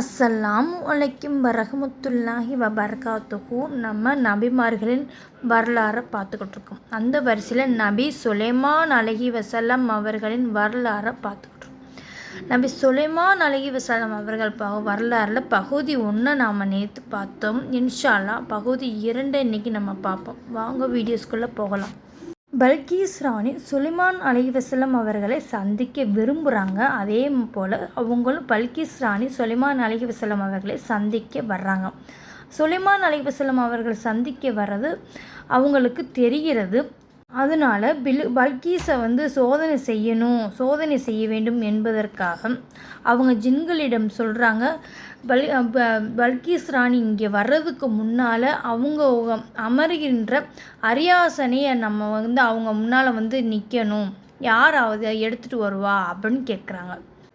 அஸ்ஸலாம் வலைக்கும் வரஹமத்துல்லாஹி வபர்காத்துஹு. நம்ம நபிமார்களின் வரலாறை பார்த்துக்கிட்டு இருக்கோம் அந்த வரிசையில் நபி சுலைமான் அலஹி வசல்லாம் அவர்களின் வரலாறை பார்த்துக்கிட்டு இருக்கோம் நபி சுலைமான் அலஹி வசல்லம் அவர்கள் ப வரலாறில் பகுதி ஒன்று நாம் நேற்று பார்த்தோம். இன்ஷால்லா பகுதி இரண்டு இன்றைக்கி நம்ம பார்ப்போம். வாங்க வீடியோஸ்குள்ளே போகலாம். பல்கீஸ் ராணி சுலைமான் அலைவசலம் அவர்களை சந்திக்க விரும்புகிறாங்க அதே போல் அவங்களும் பல்கீஸ் ராணி சுலைமான் அலைவசலம் அவர்களை சந்திக்க வர்றாங்க. சுலைமான் அலைவசலம் அவர்கள் சந்திக்க வர்றது அவங்களுக்கு தெரிகிறது. அதனால் பில் பல்கீஸை வந்து சோதனை செய்யணும் சோதனை செய்ய வேண்டும் என்பதற்காக அவங்க ஜின்களிடம் சொல்கிறாங்க பல் பல்கீஸ் ராணி இங்கே வர்றதுக்கு முன்னால் அவங்க அமர்கின்ற அரியாசனையை நம்ம வந்து அவங்க முன்னால் வந்து நிற்கணும் யாராவது எடுத்துகிட்டு வருவா அப்படின்னு கேட்குறாங்க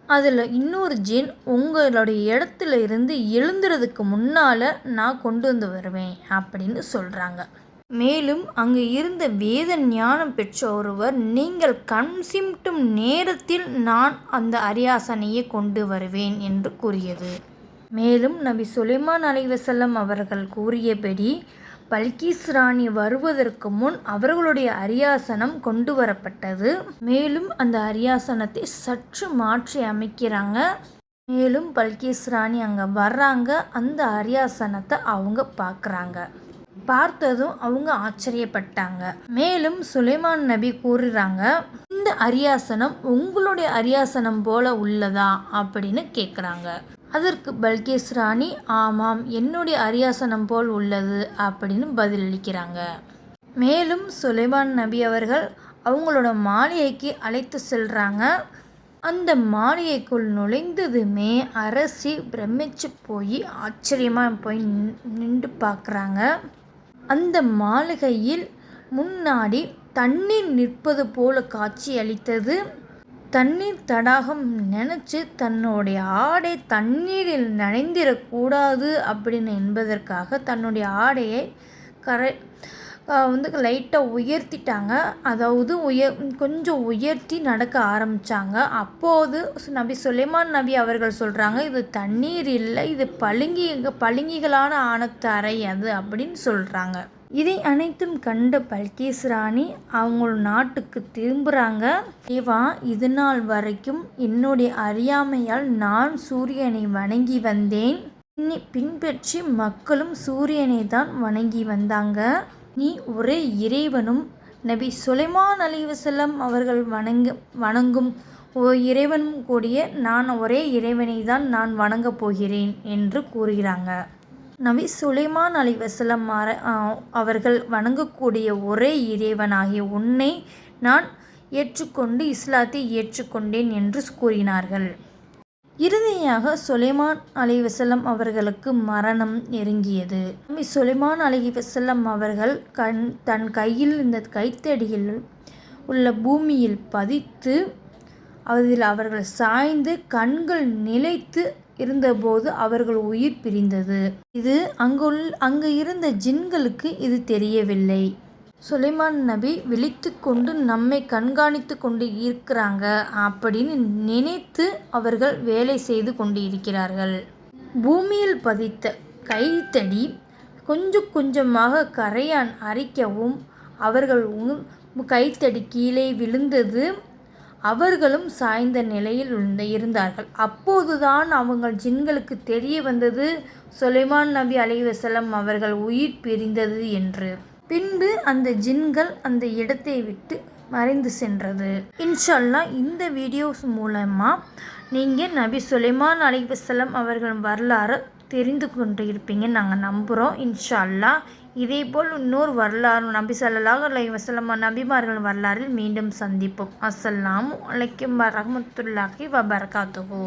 அதில் இன்னொரு ஜின் உங்களுடைய இடத்துல இருந்து எழுந்துறதுக்கு முன்னால் நான் கொண்டு வந்து வருவேன் அப்படின்னு சொல்கிறாங்க மேலும் அங்கு இருந்த வேத ஞானம் பெற்ற ஒருவர் நீங்கள் கண் சிமிட்டும் நேரத்தில் நான் அந்த அரியாசனையை கொண்டு வருவேன் என்று கூறியது. மேலும் நபி சுலைமான் அலைவசல்லம் அவர்கள் கூறியபடி பல்கீஸ் ராணி வருவதற்கு முன் அவர்களுடைய அரியாசனம் கொண்டு வரப்பட்டது. மேலும் அந்த அரியாசனத்தை சற்று மாற்றி அமைக்கிறாங்க. மேலும் பல்கீஸ் ராணி அங்கே வர்றாங்க. அந்த அரியாசனத்தை அவங்க பார்க்குறாங்க. பார்த்ததும் அவங்க ஆச்சரியப்பட்டாங்க. மேலும் சுலைமான் நபி கூறுறாங்க இந்த அரியாசனம் உங்களுடைய அரியாசனம் போல உள்ளதா? அப்படின்னு கேட்குறாங்க அதற்கு பல்கேஸ் ராணி ஆமாம் என்னுடைய அரியாசனம் போல் உள்ளது அப்படின்னு பதிலளிக்கிறாங்க. மேலும் சுலைமான் நபி அவர்கள் அவங்களோட மாளிகைக்கு அழைத்து செல்கிறாங்க அந்த மாளிகைக்குள் நுழைந்ததுமே அரசி பிரமிச்சு போய் ஆச்சரியமாக போய் நின்று பார்க்குறாங்க அந்த மாளிகையில் முன்னாடி தண்ணீர் நிற்பது போல காட்சி அளித்தது. தண்ணீர் தடாகம் நினச்சி தன்னுடைய ஆடை தண்ணீரில் நனைந்திடக்கூடாது அப்படின்னு என்பதற்காக தன்னுடைய ஆடையை கரை வந்து லைட்டாக உயர்த்திட்டாங்க. அதாவது உயர் கொஞ்சம் உயர்த்தி நடக்க ஆரம்பித்தாங்க அப்போது நபி சுலைமான் நபி அவர்கள் சொல்கிறாங்க இது தண்ணீர் இல்லை இது பழுங்கி பழுங்கிகளான ஆணத்தரை அது அப்படின்னு சொல்கிறாங்க இதை அனைத்தும் கண்ட பல்கேஸ் ராணி அவங்க நாட்டுக்கு திரும்புகிறாங்க தேவா இது நாள் வரைக்கும் என்னுடைய அறியாமையால் நான் சூரியனை வணங்கி வந்தேன். பின்பற்றி மக்களும் சூரியனை தான் வணங்கி வந்தாங்க. நீ ஒரே இறைவனும் நபி சுலைமான் அலிவசல்லம் அவர்கள் வணங்க வணங்கும் ஓ இறைவனும் கூடிய நான் ஒரே இறைவனை தான் நான் வணங்கப் போகிறேன் என்று கூறுகிறாங்க. நபி சுலைமான் அலிவசல்லம் அவர்கள் வணங்கக்கூடிய ஒரே இறைவனாகிய உன்னை நான் ஏற்றுக்கொண்டு இஸ்லாத்தை ஏற்றுக்கொண்டேன் என்று கூறினார்கள். இறுதியாக சுலைமான் அலி வசல்லம் அவர்களுக்கு மரணம் நெருங்கியது. சுலைமான் அலி வசல்லம் அவர்கள் கண் தன் கையில் இந்த கைத்தடியில் உள்ள பூமியில் பதித்து அதில் அவர்கள் சாய்ந்து கண்கள் நிலைத்து இருந்தபோது அவர்கள் உயிர் பிரிந்தது. இது அங்குள் அங்கு இருந்த ஜின்களுக்கு இது தெரியவில்லை. சுலைமான் நபி விழித்து கொண்டு நம்மை கண்காணித்து கொண்டு இருக்கிறாங்க அப்படின்னு நினைத்து அவர்கள் வேலை செய்து கொண்டு இருக்கிறார்கள் பூமியில் பதித்த கைத்தடி கொஞ்சம் கொஞ்சமாக கரையான் அரிக்கவும் அவர்கள் கைத்தடி கீழே விழுந்தது. அவர்களும் சாய்ந்த நிலையில் இருந்தார்கள். அப்போதுதான் அவங்கள் ஜின்களுக்கு தெரிய வந்தது சுலைமான் நபி அலைவசலம் அவர்கள் உயிர் பிரிந்தது என்று. பின்பு அந்த ஜின்கள் அந்த இடத்தை விட்டு மறைந்து சென்றது. இன்ஷல்லா இந்த வீடியோஸ் மூலமாக நீங்கள் நபி சுலைமான் அலிவசலம் அவர்கள் வரலாறு தெரிந்து கொண்டு இருப்பீங்கன்னு நாங்கள் நம்புகிறோம் இன்ஷல்லா இதே போல் இன்னொரு வரலாறு நபி சல்லாஹ் அலை வசலம் நபிமார்கள் வரலாறில் மீண்டும் சந்திப்போம். அஸ்லாம் அலைக்கும் வரமத்துல்லாஹி வபர்காத்துஹூ.